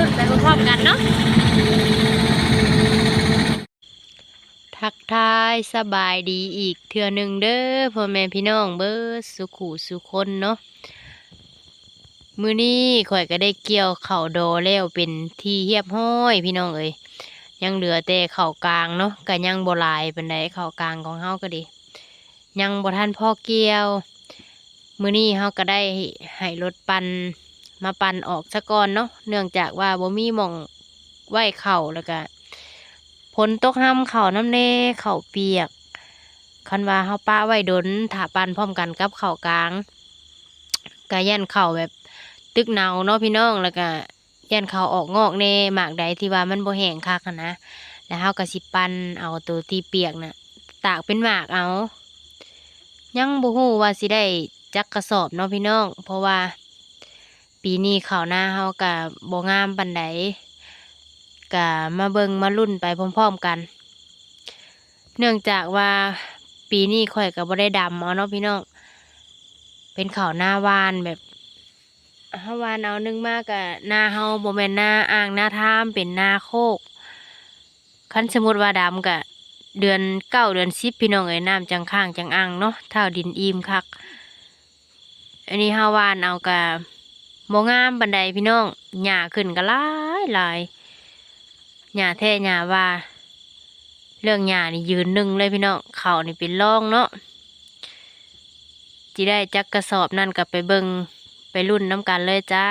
ลุ้นไปพร้อมๆกันเนาะทักทายสบายดีอีกเทื่อหนึ่งเด้อพ่อแม่พี่น้องเบิดสุขุสุคนเนาะมือนี้ข่อยก็ได้เกี่ยวเข่าโดแล้วเป็นที่เรียบห้อยพี่น้องเอ้ยยังเหลือแต่เข่ากลางเนาะก็ยังบลายเปานใดเข่ากลางของเฮาก็ดี ยังบ่ทันพ่อเกี่ยว มือนี้เฮาก็ได้ให้รถปัน มาปั่นออกซะก่อนเนาะเนื่องจากว่าบ่มีหม่องไหวเข่าแล้วก็ฝนตกห้ำเข่าน้ำเน่เข่าเปียกคันว่าเฮาป้าไว้ดนถ้าปันพร้อมกันกับเข่ากลางก็ยันเข่าแบบตึกเนาเนาะพี่น้องแล้วก็ยันเข่าออกงอกแน่หมากใดที่ว่ามันบ่แห้งคักนะแล้วเฮาก็สิปันเอาตัวที่เปียกน่ะตากเป็นหมากเอา ยังบ่ฮู้ว่าสิได้จักกระสอบเนาะพี่น้อง เพราะว่า ปีนี้ข้าวหน้าเฮาก็บ่งามปานใดก็มาเบิ่งมาลุ้นไปพร้อมๆกัน เนื่องจากว่าปีนี้ข่อยก็บ่ได้ดำเอาเนาะพี่น้องเป็นข้าวหน้าวานแบบฮาวานเอานึงมากกะหน้าเฮาบ่แม่นหน้าอ่างหน้าท่ามเป็นหน้าโคกคันสมมติว่าดำกะเดือนเก้าเดือนสิบพี่น้องเอ้ยน้ำจังข้างจังอ่างเนาะเท่าดินอิ่มคัก อันนี้ฮาวานเอากะ โมงามบันไดพี่น้องหญ้าขึ้นก็หลายหลายหญ้าแท้หญ้าว่า เรื่องหญ้านี่ยืนหนึ่งเลยพี่น้องเขานี่เป็นร่องเนาะจีได้จักกระสอบนั่นกับไปเบิงไปรุ่นน้ำกันเลยจ้า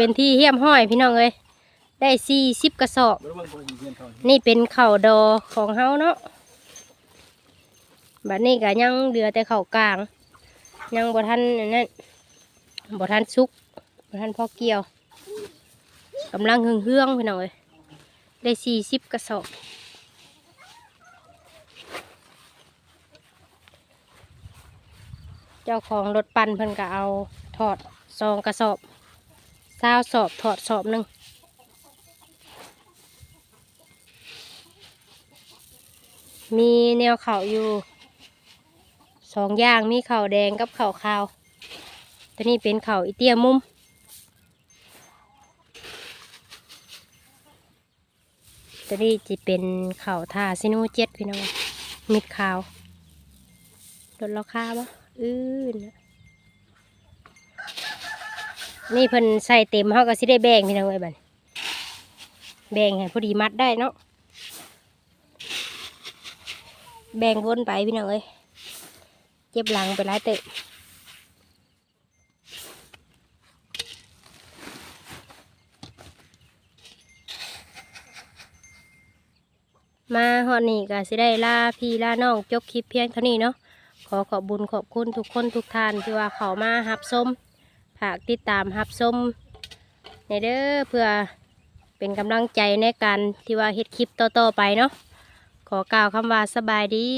เป็นที่เฮี้ยมห้อยพี่น้องเอ้ยได้สี่สิบกระสอบ นี่เป็นเข่าดอของเฮาเนาะบัดนี้ก็ยังเหลือแต่เข่ากลาง ยังบ่ทันนั่นบ่ทันสุกบ่ทันพอเกี่ยวกำลังเฮืองๆพี่น้องเอ้ยได้สี่สิบกระสอบเจ้าของรถปั่นเพิ่นก็เอาถอดซองกระสอบ ซาวสอบถอดสอบหนึ่งมีแนวเขาอยู่สองอย่างมีเขาแดงกับเขาขาว ตัวนี้เป็นเขาอีเตียมุม ตัวนี้จะเป็นเขาท่าซิโนูเจ็ดพี่น้องมิดขาวรถราคาปะอื้น นี่เพิ่นใส่เต็มเขาก็สิได้แบ่งพี่น้องเอ้ยบัดนี้แบ่งให้พอดีมัดได้เนาะแบ่งวนไปพี่น้องเอ้ยเจ็บหลังไปหลายเตะมาฮอดนี่ก็สิได้ลาพี่ลาน้องจบคลิปเพียงเท่านี้เนาะขอขอบบุญขอบคุณทุกคนทุกท่านที่ว่าเขามาหับส้ม ฝากติดตามหับส้มในเด้อเพื่อเป็นกำลังใจในการที่ว่าเฮ็ดคลิปต่อๆไปเนาะขอกล่าวคำว่าสบายดี